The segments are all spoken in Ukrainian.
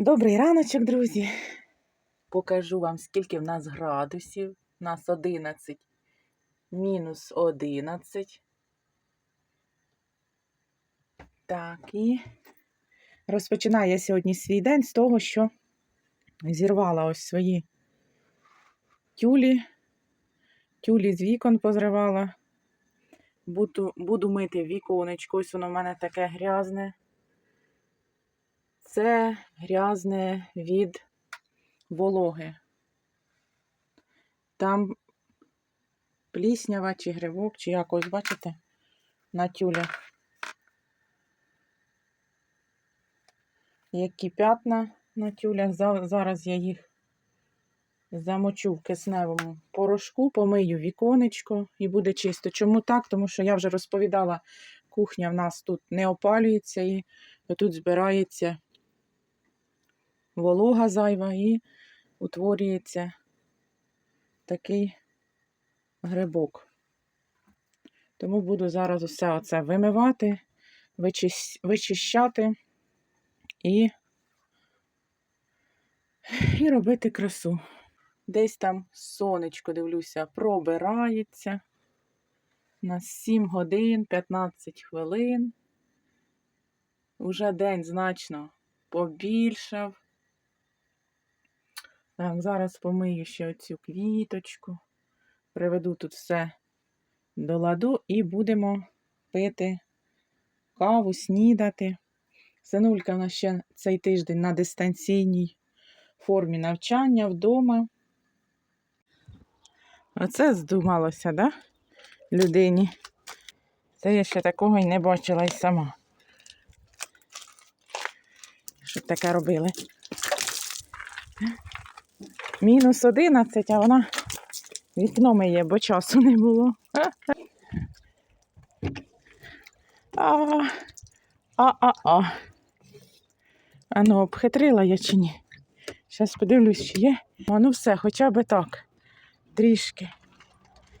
Добрий раночок, друзі. Покажу вам, скільки в нас градусів. У нас 11, мінус 11. Так, і розпочинаю я сьогодні свій день з того, що зірвала ось свої тюлі. Тюлі з вікон позривала. Буду, буду мити віконечко. Ось воно в мене таке грязне. Це грязне від вологи. Там пліснява чи гривок, чи якось, бачите, на тюлях. Які п'ятна на тюлях. Зараз я їх замочу в кисневому порошку, помию віконечко і буде чисто. Чому так? Тому що я вже розповідала, кухня в нас тут не опалюється і тут збирається волога зайва і утворюється такий грибок. Тому буду зараз усе оце вимивати, вичищати і, і робити красу. Десь там сонечко, дивлюся, пробирається. На 7 годин 15 хвилин. Уже день значно побільшав. Так, зараз помию ще оцю квіточку. Приведу тут все до ладу і будемо пити каву, снідати. Синулька в нас ще цей тиждень на дистанційній формі навчання вдома. Оце здумалося, да? Людині. Це я ще такого й не бачила й сама. Щоб таке робили. Мінус 11, а вона вікно миє, бо часу не було. А, а, а, а. А ну, обхитрила я чи ні? Зараз подивлюсь, чи є. А ну все, хоча б так. Трішки.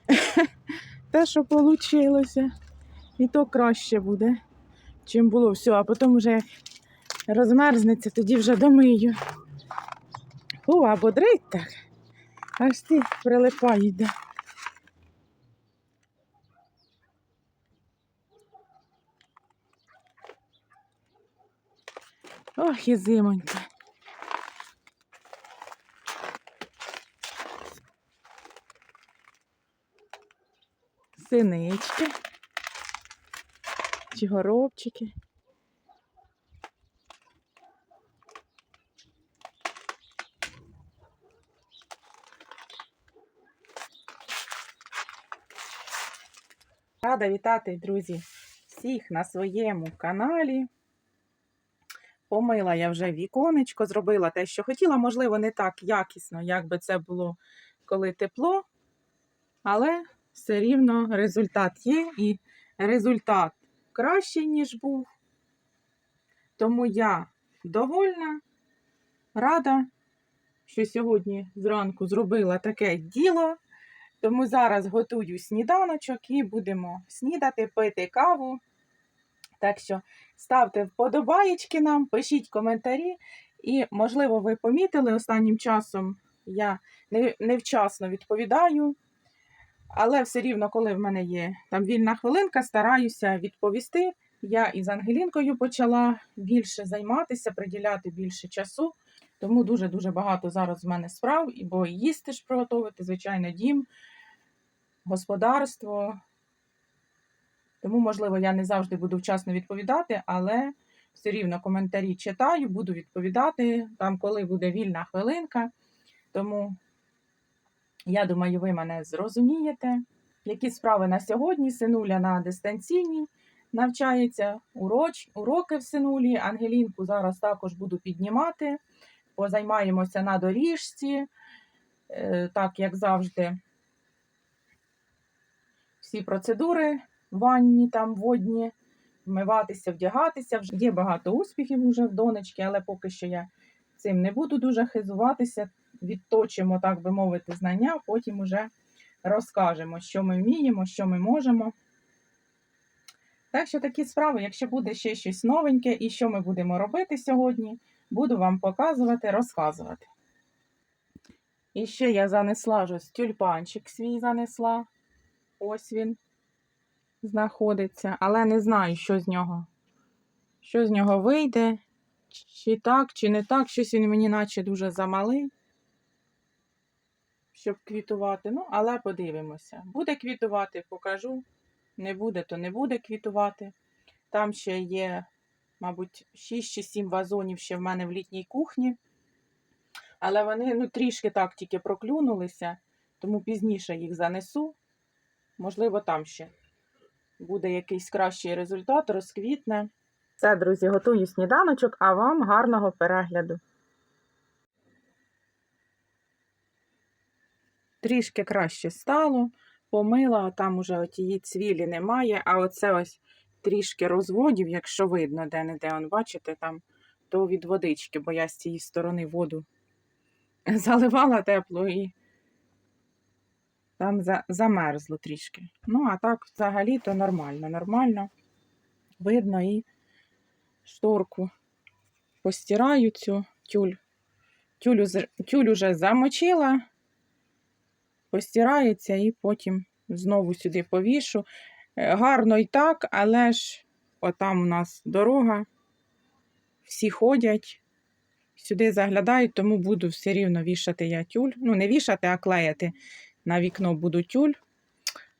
Те, що вийшло, і то краще буде, чим було все. А потім вже як розмерзнеться, тоді вже домию. Фу, а бодрить так. Аж ти прилипають. Да. Ох, і зимонька. Синички. Чи горобчики. Рада вітати, друзі, всіх на своєму каналі. Помила я вже віконечко, зробила те, що хотіла, можливо, не так якісно, як би це було, коли тепло, але все рівно результат є, і результат кращий, ніж був. Тому я довольна, рада, що сьогодні зранку зробила таке діло. Тому зараз готую сніданочок і будемо снідати, пити каву. Так що ставте вподобаєчки нам, пишіть коментарі. І, можливо, ви помітили, останнім часом я невчасно відповідаю. Але все рівно, коли в мене є там вільна хвилинка, стараюся відповісти. Я із Ангелінкою почала більше займатися, приділяти більше часу. Тому дуже-дуже багато зараз в мене справ, і бо їсти ж приготувати, звичайно, дім, господарство. Тому, можливо, я не завжди буду вчасно відповідати, але все рівно коментарі читаю, буду відповідати там, коли буде вільна хвилинка. Тому я думаю, ви мене зрозумієте. Які справи на сьогодні? Синуля на дистанційній навчається, уроч, уроки в синулі. Ангелінку зараз також буду піднімати. Позаймаємося на доріжці, Е, так як завжди. Всі процедури ванні, там водні, вмиватися, вдягатися. Вже є багато успіхів уже в донечки, але поки що я цим не буду дуже хизуватися. Відточимо, так би мовити, знання, потім уже розкажемо, що ми вміємо, що ми можемо. Так що такі справи, якщо буде ще щось новеньке і що ми будемо робити сьогодні, буду вам показувати, розказувати. І ще я занесла ось тюльпанчик свій занесла. Ось він знаходиться, але не знаю, що з нього. Що з нього вийде, чи так, чи не так. Щось він мені наче дуже замалий, щоб квітувати. Ну, але подивимося. Буде квітувати, покажу. Не буде, то не буде квітувати. Там ще є, мабуть, 6 чи 7 вазонів ще в мене в літній кухні. Але вони ну, трішки так тільки проклюнулися, тому пізніше їх занесу. Можливо, там ще буде якийсь кращий результат, розквітне. Все, друзі, готую сніданочок, а вам гарного перегляду. Трішки краще стало, помила, а там уже отієї цвілі немає, а оце ось трішки розводів, якщо видно, де-не-де, он, бачите, там, то від водички, бо я з цієї сторони воду заливала тепло і там за, замерзло трішки. Ну, а так взагалі то нормально, нормально. Видно і шторку постираю цю тюль. Тюль, уже замочила, постирається і потім знову сюди повішу. Е, Гарно і так, але ж отам у нас дорога, всі ходять, сюди заглядають, тому буду все рівно вішати я тюль. Ну, не вішати, а клеїти на вікно буду тюль,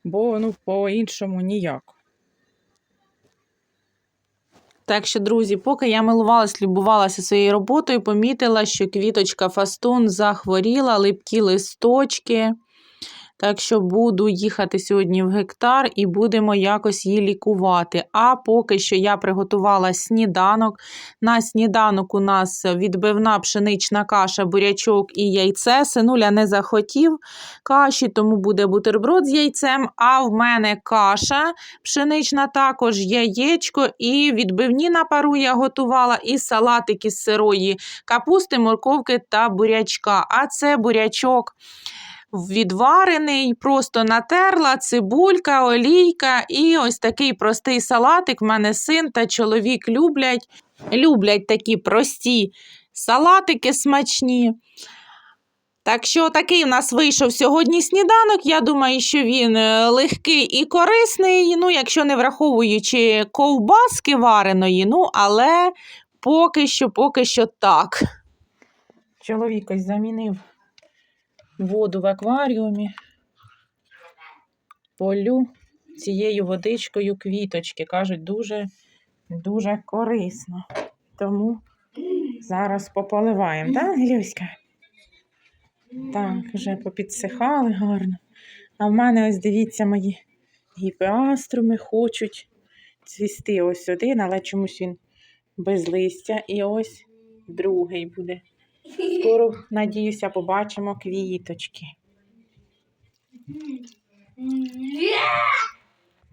бо ну, по-іншому ніяк. Так що, друзі, поки я милувалась, любувалася своєю роботою, помітила, що квіточка фастун захворіла, липкі листочки. Так що буду їхати сьогодні в гектар і будемо якось її лікувати. А поки що я приготувала сніданок. На сніданок у нас відбивна пшенична каша, бурячок і яйце. Синуля не захотів каші, тому буде бутерброд з яйцем. А в мене каша пшенична, також яєчко і відбивні на пару я готувала, і салатики з сирої капусти, морковки та бурячка. А це бурячок відварений, просто натерла, цибулька, олійка і ось такий простий салатик. В мене син та чоловік люблять. Люблять такі прості салатики смачні. Так що такий у нас вийшов сьогодні сніданок. Я думаю, що він е, легкий і корисний, ну, якщо не враховуючи ковбаски вареної, ну, але поки що, поки що так. Чоловік ось замінив воду в акваріумі, полю цією водичкою квіточки. Кажуть, дуже, дуже корисно. Тому зараз пополиваємо, так, Ілюська? Так, вже попідсихали гарно. А в мене ось дивіться, мої гіпеаструми хочуть цвісти ось один, але чомусь він без листя. І ось другий буде. Скоро, надіюся, побачимо квіточки.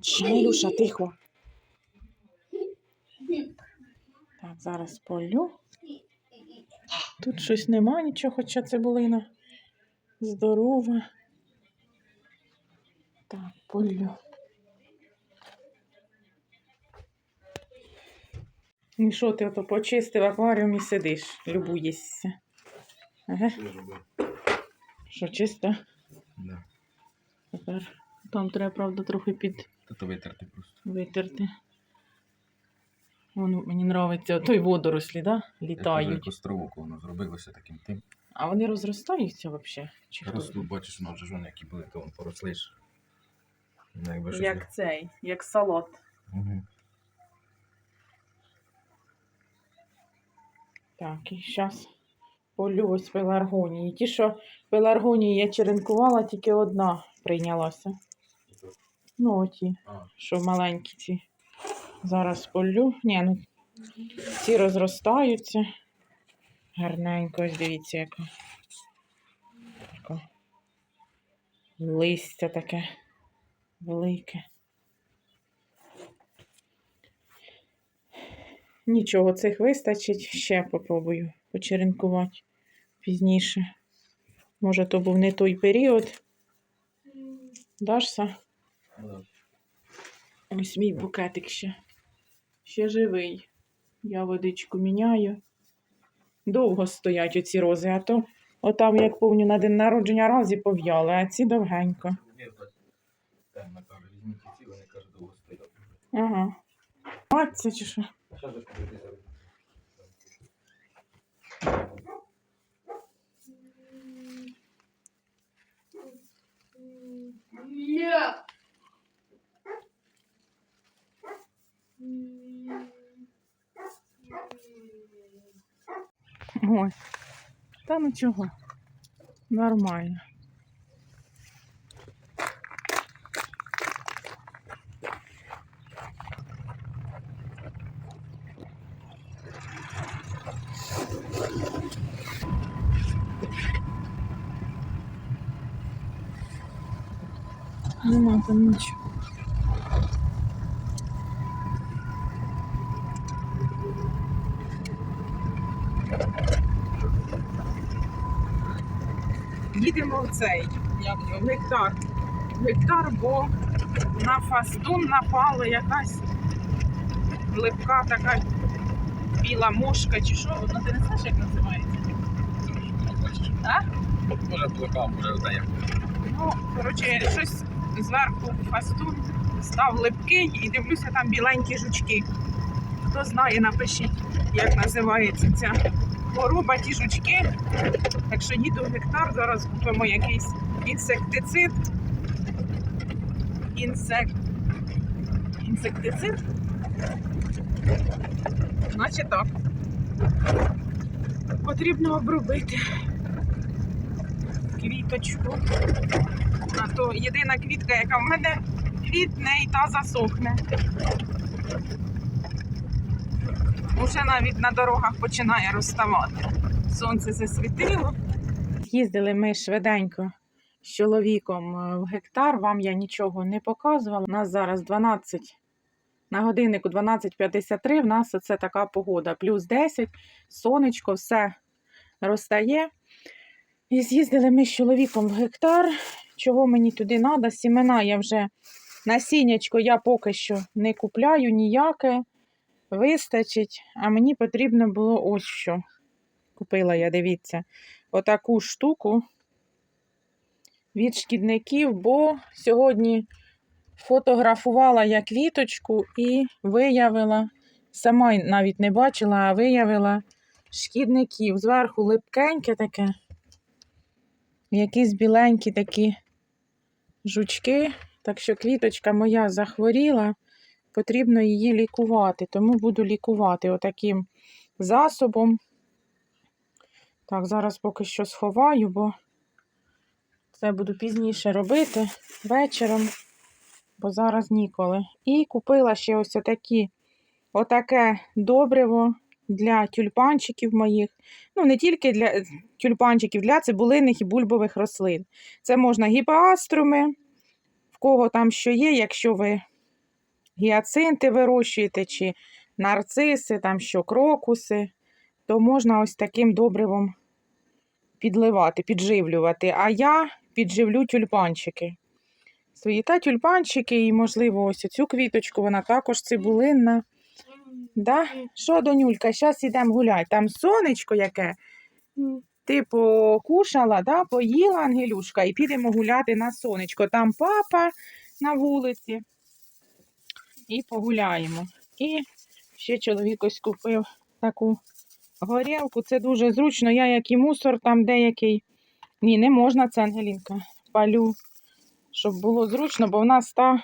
Чилюша, тихо. Так, зараз полю. Тут щось нема, нічого, хоча цибулина здорова. Так, полю. І що ти ото почистив акваріум і сидиш, любуєшся. Ага, що чисто? Да. Тепер там треба, правда, трохи під Та то витерти просто. витерти. Воно мені подобається. Той водорослі, да? Як островок воно зробилося таким тим. А вони розростаються взагалі? Чи хто? Бачиш, воно вже ж вони які були, то вон поросли ж. Ну, Як цей, як салат. Угу. Так, і зараз полю ось пеларгонії. Ті, що пеларгонії я черенкувала, тільки одна прийнялася. Ну, оті, що маленькі ці. Зараз полю. Ні, ну ці розростаються. Гарненько, ось дивіться, яка. Листя таке велике. Нічого, цих вистачить. Ще попробую почеренкувати пізніше. Може, то був не той період. Дашся? Ось мій букетик ще. Ще живий. Я водичку міняю. довго стоять оці рози, а то отам, як помню, на день народження разі пов'яли, а ці довгенько. Ага. Маться чи що? Щас же ж подивитися. Ой. Та ну чого? Нормально. Нема їдемо в цей, як його, в гектар. В гектар, бо на фастун напала якась липка така біла мушка чи що, ну ти не знаєш, як називається? А? Може плока, може одає. Ну, коротше, щось зверху фастун став липкий і дивлюся, там біленькі жучки. Хто знає, напишіть, як називається ця хвороба, ті жучки. Так що їду в гектар, зараз купимо якийсь інсектицид. Інсек... Інсектицид? Наче так. Потрібно обробити квіточку. А то єдина квітка, яка в мене квітне і та засохне. Уже навіть на дорогах починає розставати. Сонце засвітило. Їздили ми швиденько з чоловіком е, в гектар. Вам я нічого не показувала. У нас зараз 12 на годиннику 12.53. В нас оце така погода. Плюс 10, сонечко, все розтає. І з'їздили ми з чоловіком в гектар. Чого мені туди треба? Сімена я вже насіннячко я поки що не купляю ніяке. Вистачить. А мені потрібно було ось що. Купила я, дивіться, отаку штуку від шкідників, бо сьогодні фотографувала я квіточку і виявила, сама навіть не бачила, а виявила шкідників. Зверху липкеньке таке. Якісь біленькі такі жучки. Так що квіточка моя захворіла, потрібно її лікувати. Тому буду лікувати отаким засобом. Так, зараз поки що сховаю, бо це буду пізніше робити вечором, бо зараз ніколи. І купила ще ось отакі, отаке добриво для тюльпанчиків моїх. Ну, не тільки для тюльпанчиків, для цибулиних і бульбових рослин. Це можна гіпоаструми, в кого там що є, якщо ви гіацинти вирощуєте, чи нарциси, там що крокуси, то можна ось таким добривом підливати, підживлювати. А я підживлю тюльпанчики. Свої та тюльпанчики, і, можливо, ось цю квіточку, вона також цибулинна. Да? Що, донюлька, зараз йдемо гуляти. Там сонечко яке. Ти покушала, да? поїла Ангелюшка, і підемо гуляти на сонечко. Там папа на вулиці. І погуляємо. І ще чоловік купив таку горілку. Це дуже зручно. Я як і мусор там деякий. Ні, не можна це, Ангелінка. Палю, щоб було зручно, бо в нас та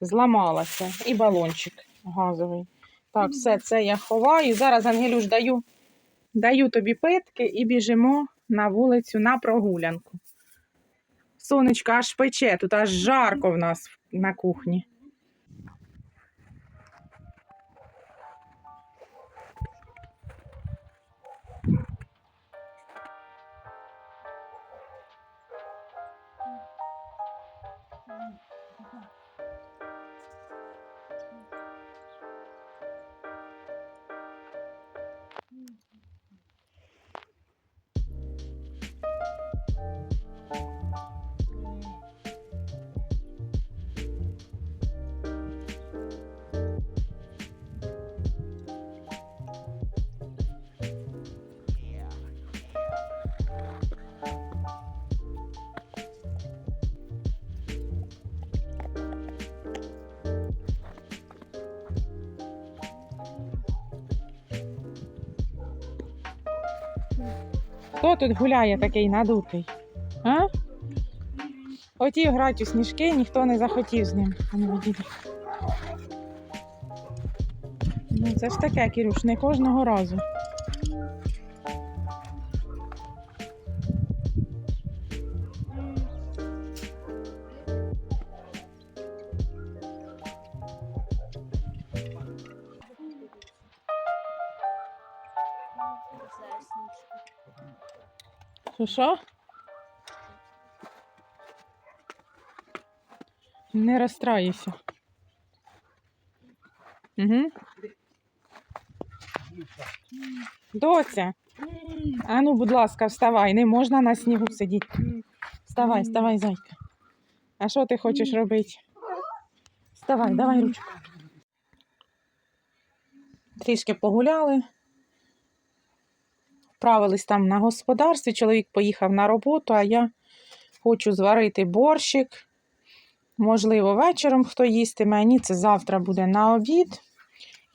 зламалася. І балончик газовий. Так, все це я ховаю. Зараз, Ангелюш, даю, даю тобі питки і біжимо на вулицю на прогулянку. Сонечко аж пече, тут аж жарко в нас на кухні. Хто тут гуляє такий надутий? А? Хотів грати у сніжки, ніхто не захотів з ним. Ну. Ну, це ж таке, Кірюш, не кожного разу. Що що? Не розстраюйся. Угу. Доця. А ну, будь ласка, вставай, не можна на снігу сидіти. Вставай, вставай, зайка. А що ти хочеш робити? Вставай, давай ручку. Трішки погуляли. Вправились там на господарстві. Чоловік поїхав на роботу, а я хочу зварити борщик. Можливо, вечором хто їстиме. Ні, це завтра буде на обід.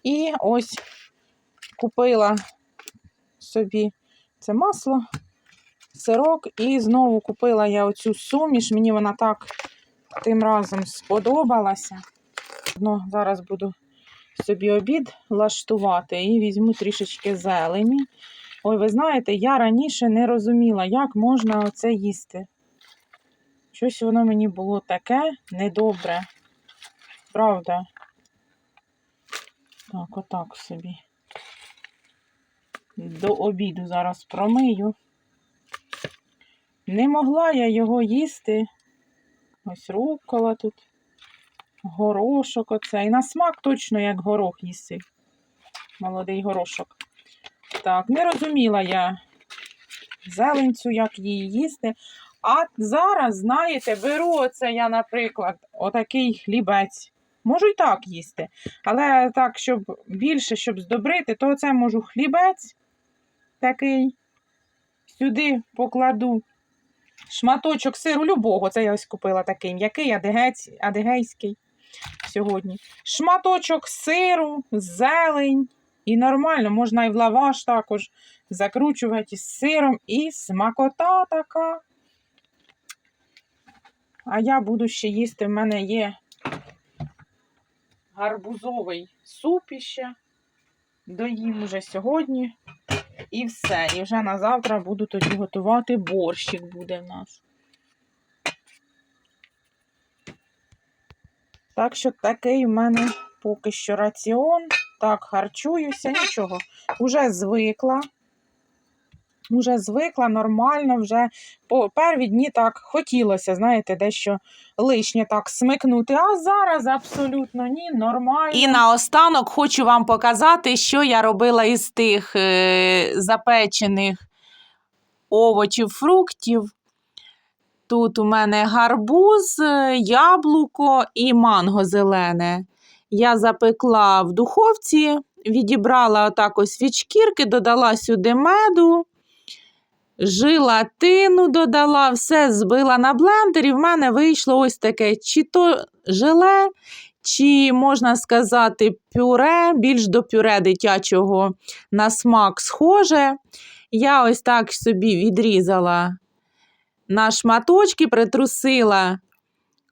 І ось купила собі це масло, сирок, і знову купила я оцю суміш. Мені вона так тим разом сподобалася. Ну, зараз буду собі обід влаштувати і візьму трішечки зелені. Ой, ви знаєте, я раніше не розуміла, як можна оце їсти. Щось воно мені було таке недобре. Правда? Так, отак собі. До обіду зараз промию. Не могла я його їсти. Ось рукола тут, горошок оцей. На смак точно як горох їсти. Молодий горошок. Так, не розуміла я зеленцю, як її їсти. А зараз, знаєте, беру оце я, наприклад, отакий хлібець. Можу і так їсти. Але так, щоб більше, щоб здобрити, то оце можу хлібець такий. Сюди покладу шматочок сиру любого. Це я ось купила такий м'який, адигець, адигейський сьогодні. Шматочок сиру, зелень. І нормально, можна і в лаваш також закручувати із сиром, і смакота така. А я буду ще їсти, в мене є гарбузовий суп іще. Доїм уже сьогодні. І все. І вже на завтра буду тоді готувати борщик буде в нас. Так що такий в мене поки що раціон. Так, харчуюся, нічого. Уже звикла. Уже звикла нормально, вже по перві дні так хотілося, знаєте, дещо лишнє так смикнути. А зараз абсолютно ні, нормально. І наостанок хочу вам показати, що я робила із тих е, запечених овочів, фруктів. Тут у мене гарбуз, е, яблуко і манго зелене. Я запекла в духовці, відібрала отак ось від шкірки, додала сюди меду, желатину додала, все збила на блендері. В мене вийшло ось таке чи то желе, чи можна сказати, пюре, більш до пюре дитячого на смак схоже. Я ось так собі відрізала на шматочки, притрусила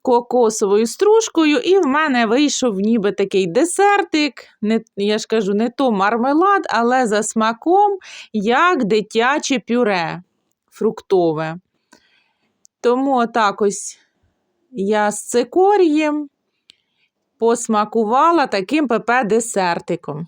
кокосовою стружкою, і в мене вийшов ніби такий десертик. Не, я ж кажу, не то мармелад, але за смаком, як дитяче пюре фруктове. Тому отак ось я з цикорієм посмакувала таким ПП-десертиком.